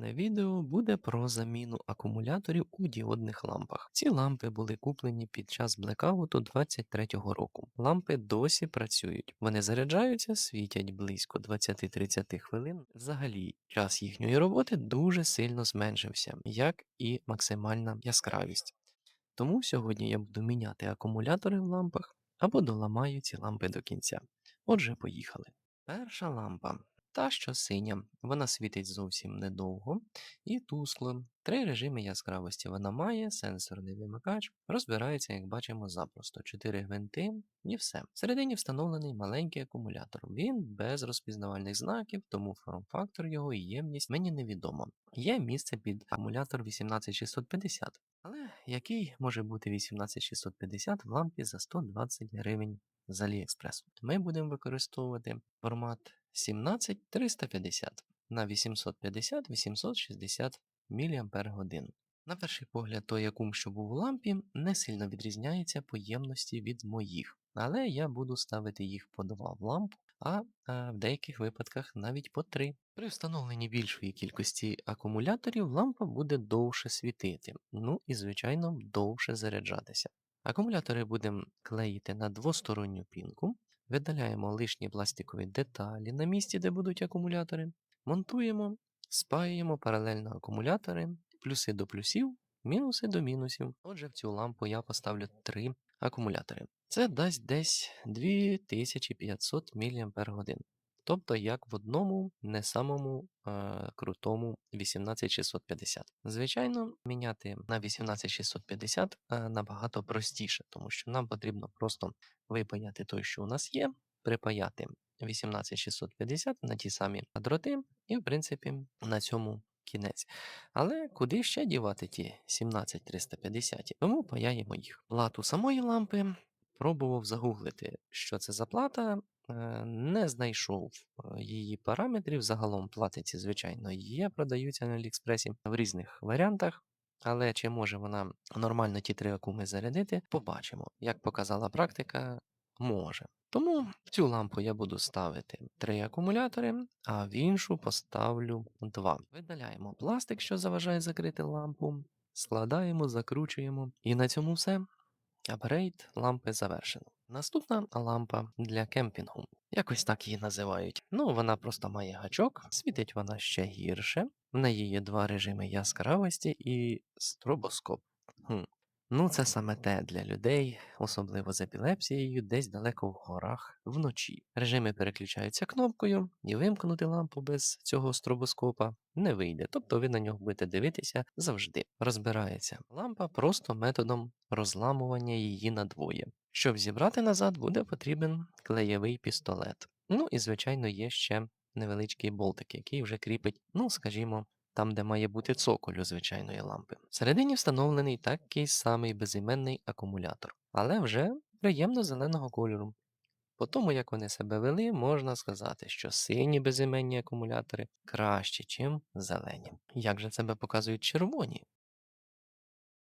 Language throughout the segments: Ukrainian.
Дане відео буде про заміну акумуляторів у діодних лампах. Ці лампи були куплені під час блекауту 23-го року. Лампи досі працюють. Вони заряджаються, світять близько 20-30 хвилин. Взагалі, час їхньої роботи дуже сильно зменшився, як і максимальна яскравість. Тому сьогодні я буду міняти акумулятори в лампах або доламаю ці лампи до кінця. Отже, поїхали. Перша лампа. Та, що синя, вона світить зовсім недовго і тускло. Три режими яскравості вона має, сенсорний вимикач, розбирається, як бачимо, запросто. Чотири гвинти і все. Всередині встановлений маленький акумулятор. Він без розпізнавальних знаків, тому форм-фактор його і ємність мені невідомо. Є місце під акумулятор 18650. Але який може бути 18650 в лампі за 120 гривень з Аліекспресу? Ми будемо використовувати формат 17350 на 850-860 мАч. На перший погляд, той акум, що був у лампі, не сильно відрізняється по ємності від моїх, але я буду ставити їх по два в лампу, а в деяких випадках навіть по три. При встановленні більшої кількості акумуляторів лампа буде довше світити, ну і, звичайно, довше заряджатися. Акумулятори будемо клеїти на двосторонню пінку, видаляємо лишні пластикові деталі на місці, де будуть акумулятори, монтуємо, спаюємо паралельно акумулятори, плюси до плюсів, мінуси до мінусів. Отже, в цю лампу я поставлю три акумулятори. Це дасть десь 2500 мАч. Тобто як в одному не самому е, крутому 18650. Звичайно, міняти на 18650 е, набагато простіше, тому що нам потрібно просто випаяти той, що у нас є, припаяти 18650 на ті самі дроти, і, в принципі, на цьому кінець. Але куди ще дівати ті 17350? Тому паяємо їх. Плату самої лампи пробував загуглити, що це за плата. Е, Не знайшов е, її параметрів. Загалом платиці, звичайно, є, продаються на Аліекспресі в різних варіантах. Але чи може вона нормально ті три акуми зарядити, побачимо. Як показала практика, може. Тому в цю лампу я буду ставити три акумулятори, а в іншу поставлю два. Видаляємо пластик, що заважає закрити лампу, складаємо, закручуємо. І на цьому все. Апгрейд лампи завершено. Наступна лампа для кемпінгу. Якось так її називають. Ну, вона просто має гачок, світить вона ще гірше. В неї є два режими яскравості і стробоскоп. Хм. Ну, це саме те для людей, особливо з епілепсією, десь далеко в горах вночі. Режими переключаються кнопкою, і вимкнути лампу без цього стробоскопа не вийде. Тобто ви на нього будете дивитися завжди. Розбирається лампа просто методом розламування її на двоє. Щоб зібрати назад, буде потрібен клеєвий пістолет. Ну і, звичайно, є ще невеличкий болтик, який вже кріпить, ну, скажімо, там, де має бути цоколь у звичайної лампи. Всередині встановлений такий самий безіменний акумулятор, але вже приємно зеленого кольору. По тому, як вони себе вели, можна сказати, що сині безіменні акумулятори кращі, ніж зелені. Як же себе показують червоні?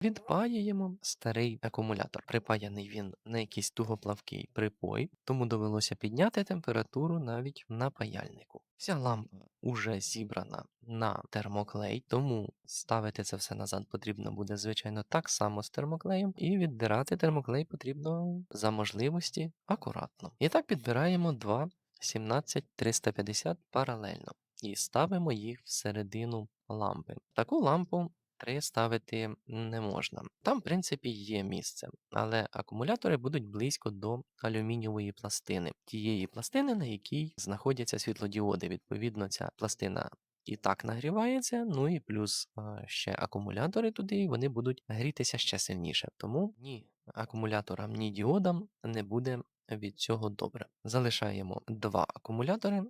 Відпаюємо старий акумулятор. Припаяний він на якийсь тугоплавкий припой, тому довелося підняти температуру навіть на паяльнику. Вся лампа уже зібрана на термоклей, тому ставити це все назад потрібно буде, звичайно, так само з термоклеєм, і віддирати термоклей потрібно за можливості акуратно. І так підбираємо два 17350 паралельно і ставимо їх всередину лампи. Таку лампу. Три ставити не можна. Там, в принципі, є місце, але акумулятори будуть близько до алюмінієвої пластини, тієї пластини, на якій знаходяться світлодіоди. Відповідно, ця пластина і так нагрівається, ну і плюс ще акумулятори туди, і вони будуть грітися ще сильніше. Тому ні акумуляторам, ні діодам не буде від цього добре. Залишаємо два акумулятори.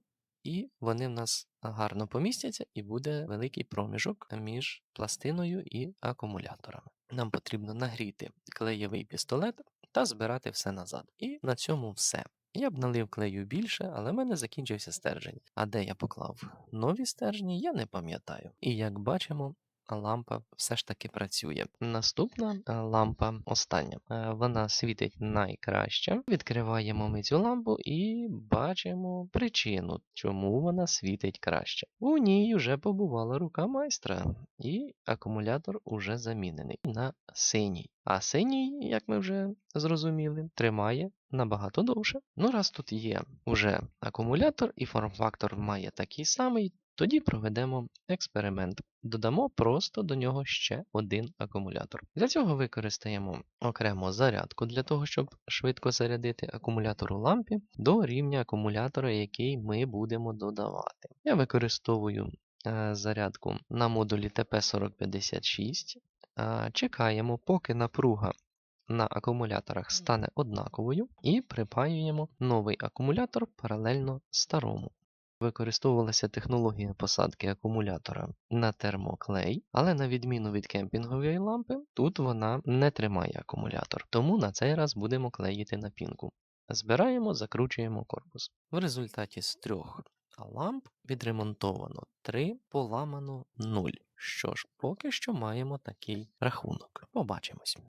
І вони в нас гарно помістяться, і буде великий проміжок між пластиною і акумуляторами. Нам потрібно нагріти клеєвий пістолет та збирати все назад. І на цьому все. Я б налив клею більше, але в мене закінчився стержень. А де я поклав нові стержні, я не пам'ятаю. І як бачимо, лампа все ж таки працює. Наступна е, лампа, остання, е, вона світить найкраще. Відкриваємо ми цю лампу і бачимо причину, чому вона світить краще. У ній вже побувала рука майстра, і акумулятор уже замінений на синій. А синій, як ми вже зрозуміли, тримає набагато довше. Ну, раз тут є уже акумулятор і форм-фактор має такий самий, тоді проведемо експеримент. Додамо просто до нього ще один акумулятор. Для цього використаємо окремо зарядку для того, щоб швидко зарядити акумулятор у лампі до рівня акумулятора, який ми будемо додавати. Я використовую е, зарядку на модулі TP4056. Е, Чекаємо, поки напруга на акумуляторах стане однаковою, і припаюємо новий акумулятор паралельно старому. Використовувалася технологія посадки акумулятора на термоклей, але на відміну від кемпінгової лампи, тут вона не тримає акумулятор, тому на цей раз будемо клеїти на пінку. Збираємо, закручуємо корпус. В результаті з трьох ламп відремонтовано 3, поламано 0. Що ж, поки що маємо такий рахунок. Побачимось.